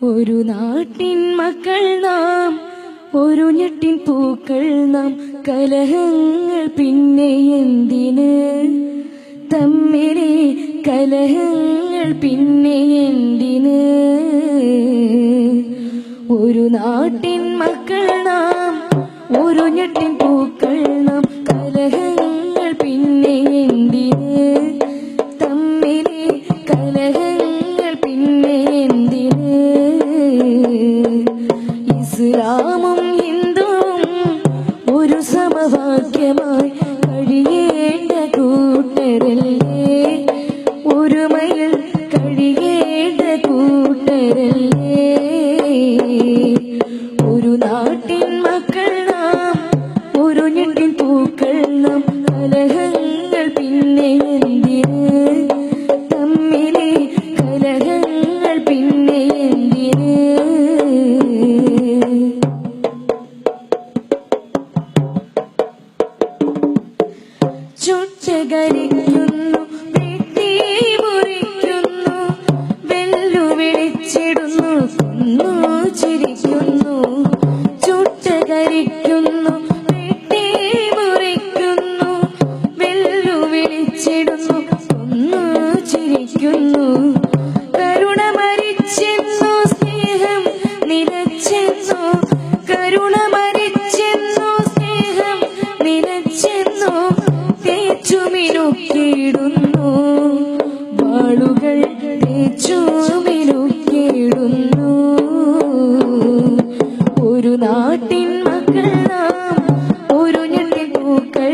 ഒരു നാട്ടിൻ മക്കൾ നാം ഒരു ഞെട്ടിൻ പൂക്കൾ നാം കലഹങ്ങൾ പിന്നെ എന്തിന്? തമ്മിലെ കലഹങ്ങൾ പിന്നെ എന്തിന്? ഒരു നാട്ടിൻ മക്കൾ നാം ഒരു ഞെട്ടിൻ ഇസ്ലാമും ഹിന്ദുവും ഒരു സമവാക്യമായി കഴിയേണ്ട കൂട്ടരല്ലേ? ഒരുമയിൽ കഴിയേണ്ട കൂട്ടരല്ലേ? ചുറ്റകരിക്കുന്നു വെട്ടി മുറിക്കുന്നു. വെല്ലുവിളിച്ചിടുന്നു കുന്നു ചിരിക്കുന്നു. ചുറ്റകരിക്കുന്നു വെട്ടി മുറിക്കുന്നു. വെല്ലുവിളിച്ചിടുന്നു കുന്നു ചിരിക്കുന്നു. കരുണ മരിച്ചെന്നു സ്നേഹം നിലച്ചെന്നു. കരുണ മരിച്ചെന്നു സ്നേഹം നിലച്ചെന്നു. തേച്ചു വാളുകൾ തേച്ചു മിനുക്കിടുന്നു ഒരു നാട്ടിൻ മക്കൾ നാം ഒരു ഞെട്ടിൻ പൂക്കൾ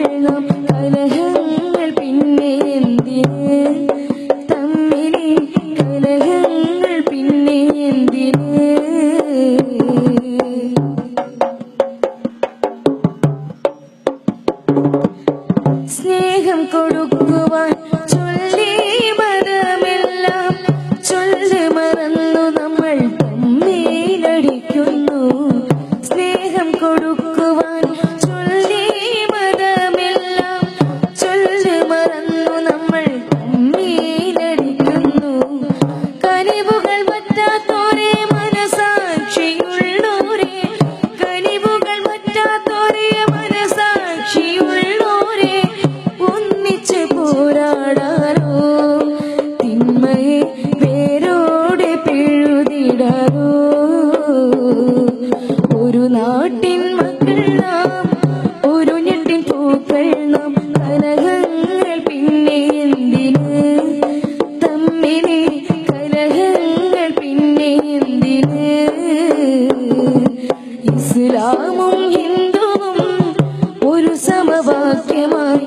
കലഹങ്ങൾ പിന്നെ എന്തിന് സ്നേഹം കൊടുക്കുവാൻ ചൊല്ലി മരമെല്ലാം ചൊല്ല് മറന്നു നമ്മൾ തമ്മിലടിക്കുന്നു സ്നേഹം കൊടുക്കുവാൻ ചൊല്ലി മരമെല്ലാം ചൊല്ല് മറന്നു നമ്മൾ തമ്മിലടിക്കുന്നു കനിവുകൾ നാട്ടിൻ മക്കൾ നാം ഒരു ഞെട്ടിൻ പൂക്കൾ നാം കലഹങ്ങൾ പിന്നെ എന്തിന്? തമ്മിലെ കലഹങ്ങൾ പിന്നെ എന്തിന്? ഇസ്ലാമും ഹിന്ദുവും ഒരു സമവാക്യമായി